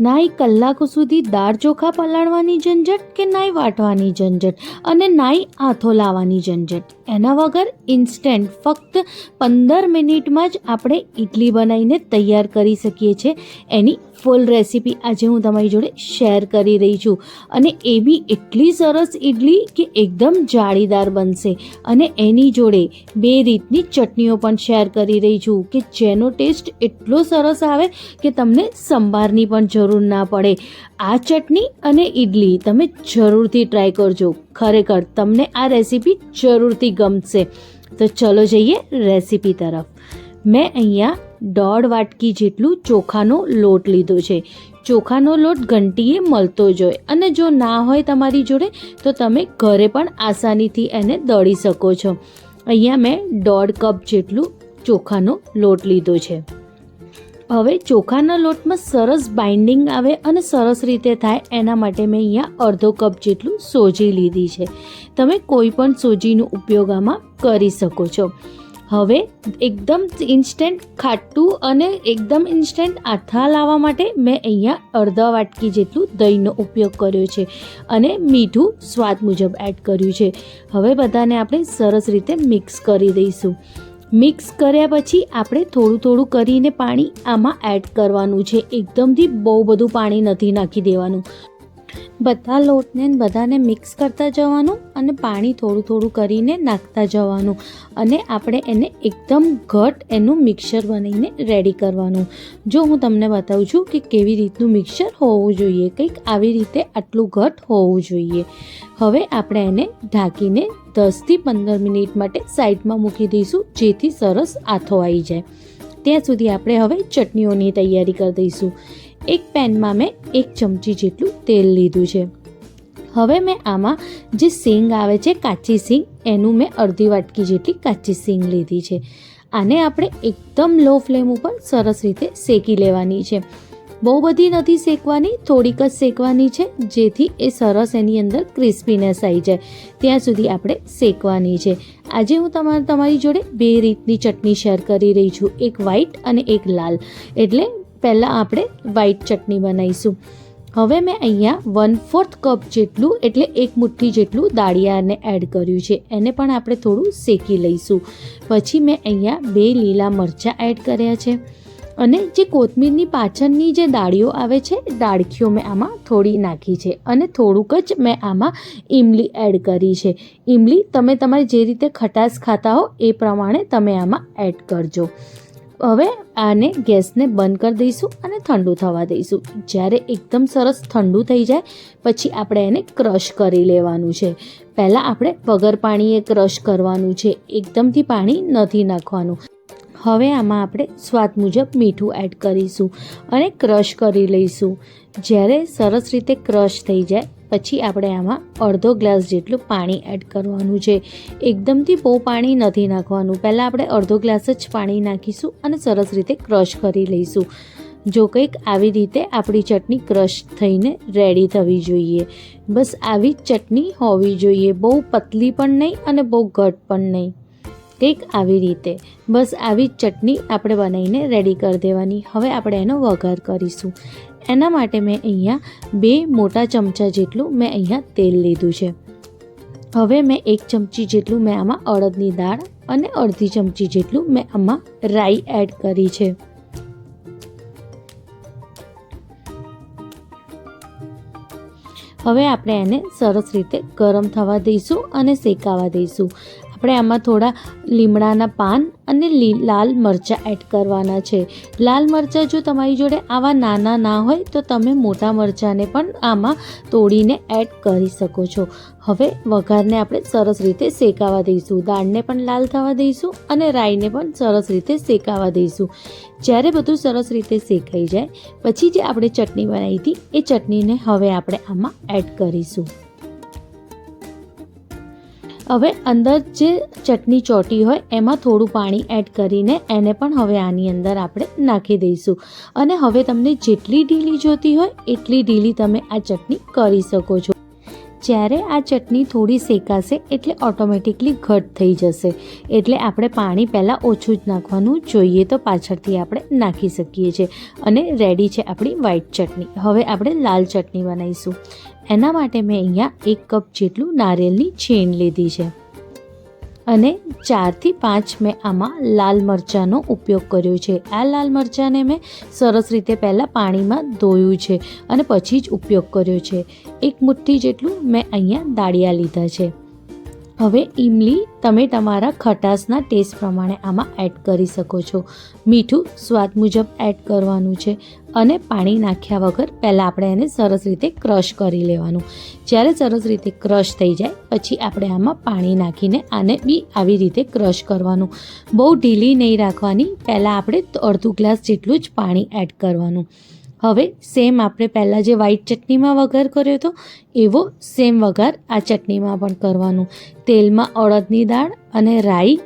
નાઈ કલાકો સુધી દાળ ચોખા પલાળવાની ઝંઝટ કે નાઈ વાટવાની ઝંઝટ અને નાઈ આથો લાવવાની ઝંઝટ? એના વગર ઇન્સ્ટન્ટ ફક્ત પંદર મિનિટમાં જ આપણે ઇડલી બનાવીને તૈયાર કરી શકીએ છીએ. એની ફૂલ રેસીપી આજે હું તમારી જોડે શેર કરી રહી છું. અને એ બી એટલી સરસ ઇડલી કે એકદમ જાળીદાર બનશે. અને એની જોડે બે રીતની ચટણીઓ પણ શેર કરી રહી છું કે જેનો ટેસ્ટ એટલો સરસ આવે કે તમને સંભારની પણ જરૂર ના પડે. આ ચટણી અને ઇડલી તમે જરૂરથી ટ્રાય કરજો. ખરેખર તમને આ રેસીપી જરૂરથી ગમશે. તો ચલો જઈએ રેસીપી તરફ. મેં અહીંયા દોઢ વાટકી જેટલું ચોખાનો લોટ લીધો છે. ચોખાનો લોટ ઘંટીએ મળતો જ હોય અને જો ના હોય તમારી જોડે, તો તમે ઘરે પણ આસાનીથી એને દળી શકો છો. અહીંયા મેં દોઢ કપ જેટલું ચોખાનો લોટ લીધો છે. હવે ચોખાના લોટમાં સરસ બાઇન્ડિંગ આવે અને સરસ રીતે થાય એના માટે મેં અહીંયા અડધો કપ જેટલું સોજી લીધી છે. તમે કોઈ પણ સોજીનો ઉપયોગ આમાં કરી શકો છો. હવે એકદમ ઇન્સ્ટન્ટ ખાટું અને એકદમ ઇન્સ્ટન્ટ આથા લાવવા માટે મેં અહીંયા અડધા વાટકી જેટલું દહીંનો ઉપયોગ કર્યો છે અને મીઠું સ્વાદ મુજબ એડ કર્યું છે. હવે બધાને આપણે સરસ રીતે મિક્સ કરી દઈશું. મિક્સ કર્યા પછી આપણે થોડું થોડું કરીને પાણી આમાં એડ કરવાનું છે. એકદમથી બહુ બધું પાણી નથી નાખી દેવાનું. બધા લોટને બધાને મિક્સ કરતા જવાનું અને પાણી થોડું થોડું કરીને નાખતા જવાનું. અને આપણે એને એકદમ ઘટ એનું મિક્સર બનાવીને રેડી કરવાનું. જો હું તમને બતાવું છું કે કેવી રીતનું મિક્સર હોવું જોઈએ, કંઈક આવી રીતે આટલું ઘટ હોવું જોઈએ. હવે આપણે એને ઢાંકીને દસથી પંદર મિનિટ માટે સાઈડમાં મૂકી દઈશું, જેથી સરસ આથો આવી જાય. ત્યાં સુધી આપણે હવે ચટણીઓની તૈયારી કરી દઈશું. એક પેનમાં મેં એક ચમચી જેટલું તેલ લીધું છે. હવે મેં આમાં જે સિંગ આવે છે, કાચી સિંગ, એનું મેં અડધી વાટકી જેટલી કાચી સિંગ લીધી છે. આને આપણે એકદમ લો ફ્લેમ ઉપર સરસ રીતે શેકી લેવાની છે. બહુ બધી નથી શેકવાની, થોડીક જ શેકવાની છે, જેથી એ સરસ એની અંદર ક્રિસ્પીનેસ આવી જાય. ત્યાં સુધી આપણે શેકવાની છે. આજે હું તમારા તમારી જોડે બે રીતની ચટણી શેર કરી રહી છું, એક વ્હાઈટ અને એક લાલ. એટલે પહેલાં આપણે વ્હાઈટ ચટણી બનાવીશું. હવે મેં અહીંયા વન ફોર્થ કપ જેટલું, એટલે એક મુઠ્ઠી જેટલું દાળિયાને એડ કર્યું છે. એને પણ આપણે થોડું શેકી લઈશું. પછી મેં અહીંયા બે લીલા મરચાં એડ કર્યા છે. અને જે કોથમીરની પાછળની જે દાળીઓ આવે છે, દાળખીઓ મેં આમાં થોડી નાખી છે. અને થોડુંક જ મેં આમાં ઈમલી એડ કરી છે. ઈમલી તમે તમારી જે રીતે ખટાશ ખાતા હો, એ પ્રમાણે તમે આમાં એડ કરજો. હવે આને ગેસને બંધ કરી દઈશું અને ઠંડુ થવા દઈશું. જ્યારે એકદમ સરસ ઠંડુ થઈ જાય, પછી આપણે એને ક્રશ કરી લેવાનું છે. પહેલાં આપણે વગર પાણીએ ક્રશ કરવાનું છે. એકદમથી પાણી નથી નાખવાનું. હવે આમાં આપણે સ્વાદ મુજબ મીઠું એડ કરીશું અને ક્રશ કરી લઈશું. જ્યારે સરસ રીતે ક્રશ થઈ જાય પછી આપણે આમાં અડધો ગ્લાસ જેટલું પાણી એડ કરવાનું છે. એકદમથી બહુ પાણી નથી નાખવાનું. પહેલાં આપણે અડધો ગ્લાસ જ પાણી નાખીશું અને સરસ રીતે ક્રશ કરી લઈશું. જો કંઈક આવી રીતે આપણી ચટણી ક્રશ થઈને રેડી થવી જોઈએ. બસ આવી જ ચટણી હોવી જોઈએ. બહુ પતલી પણ નહીં અને બહુ ઘટ પણ નહીં. કંઈક આવી રીતે. બસ આવી ચટણી આપણે બનાવીને રેડી કરી દેવાની. હવે આપણે એનો વઘાર કરીશું. એના માટે મેં અહીંયા બે મોટા ચમચા જેટલું મેં અહીંયા તેલ લીધું છે. હવે મેં એક ચમચી જેટલું મેં આમાં અડદની દાળ અને અડધી ચમચી જેટલું મેં આમાં રાઈ એડ કરી છે. હવે આપણે એને સરસ રીતે ગરમ થવા દઈશું અને શેકાવા દઈશું. આપણે આમાં થોડા લીમડાના પાન અને લાલ મરચાં એડ કરવાના છે. લાલ મરચાં જો તમારી જોડે આવા નાના ના હોય, તો તમે મોટા મરચાંને પણ આમાં તોડીને એડ કરી શકો છો. હવે વઘારને આપણે સરસ રીતે શેકાવા દઈશું. દાળને પણ લાલ થવા દઈશું અને રાઈને પણ સરસ રીતે શેકાવા દઈશું. જ્યારે બધું સરસ રીતે શેકાઈ જાય, પછી જે આપણે ચટણી બનાવી હતી, એ ચટણીને હવે આપણે આમાં એડ કરીશું. હવે અંદર જે ચટણી ચોટી હોય, એમાં થોડું પાણી એડ કરીને એને પણ હવે આની અંદર આપણે નાખી દઈશું. અને હવે તમને જેટલી ઢીલી જોતી હોય, એટલી ઢીલી તમે આ ચટણી કરી શકો છો. જ્યારે આ ચટણી થોડી શેકાશે એટલે ઓટોમેટિકલી ઘટ થઈ જશે. એટલે આપણે પાણી પહેલાં ઓછું જ નાખવાનું જોઈએ તો પાછળથી આપણે નાખી શકીએ છીએ. અને રેડી છે આપણી વ્હાઈટ ચટણી. હવે આપણે લાલ ચટણી બનાવીશું. એના માટે મેં અહીંયા એક કપ જેટલું નારિયેળની છીણ લીધી છે. અને ચારથી પાંચ મેં આમાં લાલ મરચાંનો ઉપયોગ કર્યો છે. આ લાલ મરચાંને મેં સરસ રીતે પહેલાં પાણીમાં ધોયું છે અને પછી જ ઉપયોગ કર્યો છે. એક મુઠ્ઠી જેટલું મેં અહીંયા દાળિયા લીધા છે. હવે ઈમલી, તમે તમારા ખટાશના ટેસ્ટ પ્રમાણે આમાં એડ કરી શકો છો. મીઠું સ્વાદ મુજબ એડ કરવાનું છે અને પાણી નાખ્યા વગર પહેલાં આપણે એને સરસ રીતે ક્રશ કરી લેવાનું. જ્યારે સરસ રીતે ક્રશ થઈ જાય, પછી આપણે આમાં પાણી નાખીને આને બી આવી રીતે ક્રશ કરવાનું. બહુ ઢીલી નહીં રાખવાની, પહેલાં આપણે અડધું ગ્લાસ જેટલું જ પાણી એડ કરવાનું. હવે સેમ આપણે પહેલાં જે વ્હાઈટ ચટણીમાં વઘાર કર્યો હતો, એવો સેમ વઘાર આ ચટણીમાં પણ કરવાનું. તેલમાં અડદની દાળ અને રાઈ,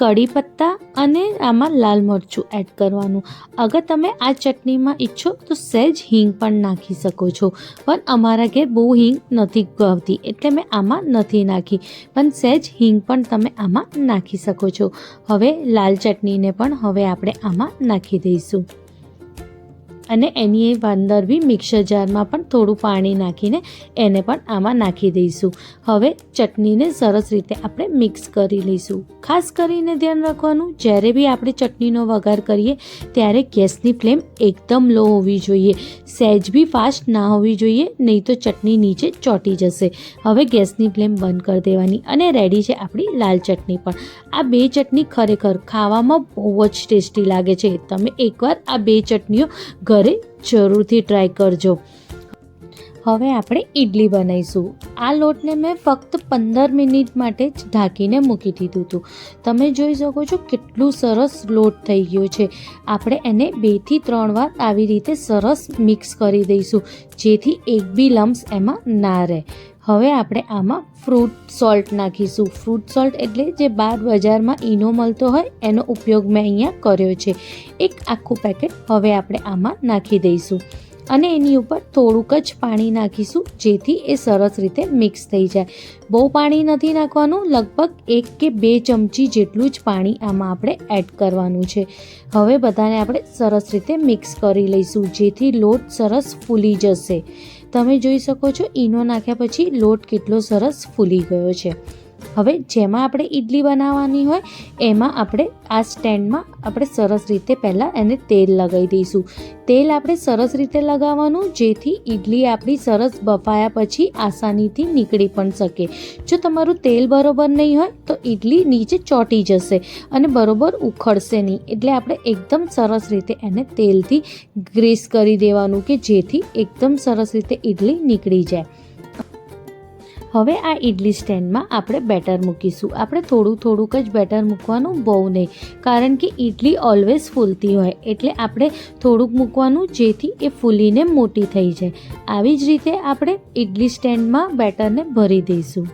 કઢી પત્તા અને આમાં લાલ મરચું એડ કરવાનું. અગર તમે આ ચટણીમાં ઈચ્છો તો સહેજ હિંગ પણ નાખી શકો છો. પણ અમારા ઘેર બહુ હિંગ નથી ગવતી એટલે મેં આમાં નથી નાખી. પણ સહેજ હિંગ પણ તમે આમાં નાખી શકો છો. હવે લાલ ચટણીને પણ હવે આપણે આમાં નાખી દઈશું. અને એની અંદર બી મિક્સર જારમાં પણ થોડું પાણી નાખીને એને પણ આમાં નાખી દઈશું. હવે ચટણીને સરસ રીતે આપણે મિક્સ કરી લઈશું. ખાસ કરીને ધ્યાન રાખવાનું, જ્યારે બી આપણે ચટણીનો વઘાર કરીએ, ત્યારે ગેસની ફ્લેમ એકદમ લો હોવી જોઈએ. સહેજ બી ફાસ્ટ ના હોવી જોઈએ, નહીં તો ચટણી નીચે ચોંટી જશે. હવે ગેસની ફ્લેમ બંધ કરી દેવાની અને રેડી છે આપણી લાલ ચટણી પણ. આ બે ચટણી ખરેખર ખાવામાં બહુ જ ટેસ્ટી લાગે છે. તમે એકવાર આ બે ચટણીઓ ઘરે જરૂરથી ટ્રાય કરજો. હવે આપણે ઈડલી બનાવીશું. આ લોટને મેં ફક્ત પંદર મિનિટ માટે જ ઢાંકીને મૂકી દીધું હતું. તમે જોઈ શકો છો કેટલું સરસ લોટ થઈ ગયો છે. આપણે એને બેથી ત્રણ વાર આવી રીતે સરસ મિક્સ કરી દઈશું, જેથી એક બી લમ્સ એમાં ના રહે. હવે આપણે આમાં ફ્રૂટ સોલ્ટ નાખીશું. ફ્રૂટ સોલ્ટ એટલે જે બાર બજારમાં ઈનો મળતો હોય, એનો ઉપયોગ મેં અહીંયા કર્યો છે. એક આખું પેકેટ હવે આપણે આમાં નાખી દઈશું. અને એની ઉપર થોડુંક જ પાણી નાખીશું, જેથી એ સરસ રીતે મિક્સ થઈ જાય. બહુ પાણી નથી નાખવાનું, લગભગ એક કે બે ચમચી જેટલું જ પાણી આમાં આપણે એડ કરવાનું છે. હવે બધાને આપણે સરસ રીતે મિક્સ કરી લઈશું, જેથી લોટ સરસ ફૂલી જશે. તમે જોઈ શકો છો ઈનો નાખ્યા પછી લોટ કેટલો સરસ ફૂલી ગયો છે. હવે જેમાં આપણે ઈડલી બનાવવાની હોય, એમાં આપણે આ સ્ટેન્ડમાં આપણે સરસ રીતે પહેલાં એને તેલ લગાવી દઈશું. તેલ આપણે સરસ રીતે લગાવવાનું, જેથી ઈડલી આપણી સરસ બફાયા પછી આસાનીથી નીકળી પણ શકે. જો તમારું તેલ બરોબર નહીં હોય, તો ઈડલી નીચે ચોંટી જશે અને બરોબર ઉખડશે નહીં. એટલે આપણે એકદમ સરસ રીતે એને તેલથી ગ્રીસ કરી દેવાનું કે જેથી એકદમ સરસ રીતે ઈડલી નીકળી જાય. હવે આ ઇડલી સ્ટેન્ડમાં આપણે બેટર મૂકીશું. આપણે થોડું થોડુંક જ બેટર મૂકવાનું, બહુ નહીં. કારણ કે ઇડલી ઓલવેઝ ફૂલતી હોય, એટલે આપણે થોડુંક મૂકવાનું જેથી એ ફૂલીને મોટી થઈ જાય. આવી જ રીતે આપણે ઇડલી સ્ટેન્ડમાં બેટરને ભરી દઈશું.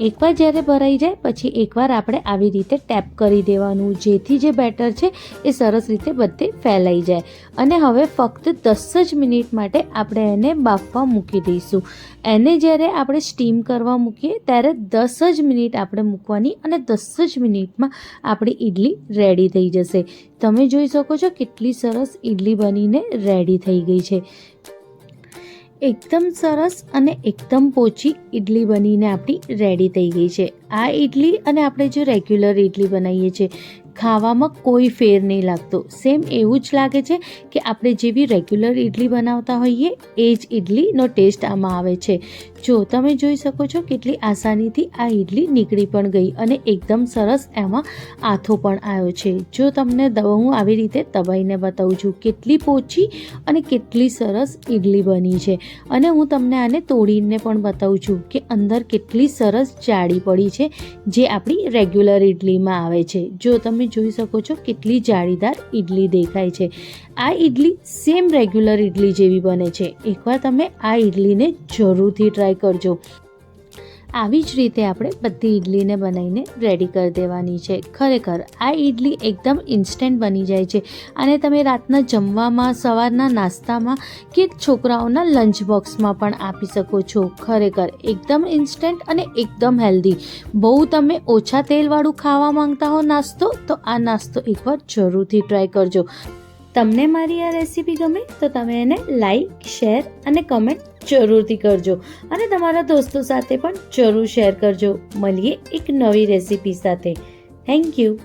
એકવાર જ્યારે ભરાઈ જાય, પછી એકવાર આપણે આવી રીતે ટેપ કરી દેવાનું. જેથી જે બેટર છે, એ સરસ રીતે બધે ફેલાઈ જાય. અને હવે ફક્ત દસ જ મિનિટ માટે આપણે એને બાફવા મૂકી દઈશું. એને જ્યારે આપણે સ્ટીમ કરવા મૂકીએ, ત્યારે દસ જ મિનિટ આપણે મૂકવાની અને દસ જ મિનિટમાં આપણી ઈડલી રેડી થઈ જશે. તમે જોઈ શકો છો કેટલી સરસ ઈડલી બનીને રેડી થઈ ગઈ છે. એકદમ સરસ અને એકદમ પોચી ઇડલી બનીને આપણી રેડી થઈ ગઈ છે. આ ઇડલી અને આપણે જો રેગ્યુલર ઇડલી બનાવીએ છીએ, ખાવામાં કોઈ ફેર નહીં લાગતો. સેમ એવું જ લાગે છે કે આપણે જેવી રેગ્યુલર ઇડલી બનાવતા હોઈએ, એ જ ઇડલીનો ટેસ્ટ આમાં આવે છે. જો તમે જોઈ શકો છો કેટલી આસાનીથી આ ઇડલી નીકળી પણ ગઈ અને એકદમ સરસ એમાં આથો પણ આવ્યો છે. જો તમને હું આવી રીતે દબાઈને બતાવું છું કેટલી પોચી અને કેટલી સરસ ઇડલી બની છે. અને હું તમને આને તોડીને પણ બતાવું છું કે અંદર કેટલી સરસ જાડી પડી છે જે આપણી રેગ્યુલર ઇડલીમાં આવે છે. જો તમે જોઈ શકો છો કેટલી જાળીદાર ઇડલી દેખાય છે. આ ઇડલી સેમ રેગ્યુલર ઇડલી જેવી બને છે. એકવાર તમે આ ઇડલીને જરૂરથી ટ્રાય કરજો. આવી જ રીતે આપણે બધી ઇડલીને બનાવીને રેડી કરી દેવાની છે. ખરેખર આ ઇડલી એકદમ ઇન્સ્ટન્ટ બની જાય છે. અને તમે રાતના જમવામાં, સવારના નાસ્તામાં કે છોકરાઓના લંચ બોક્સમાં પણ આપી શકો છો. ખરેખર એકદમ ઇન્સ્ટન્ટ અને એકદમ હેલ્ધી બહુ તમે ઓછા તેલવાળું ખાવા માંગતા હો નાસ્તો, તો આ નાસ્તો એકવાર જરૂરથી ટ્રાય કરજો. તમને મારી આ રેસીપી ગમે તો તમે એને લાઈક શેર અને કમેન્ટ જરૂરથી કરજો. અને તમારા દોસ્તો સાથે પણ જરૂર શેર કરજો. મળીએ એક નવી રેસીપી સાથે. Thank you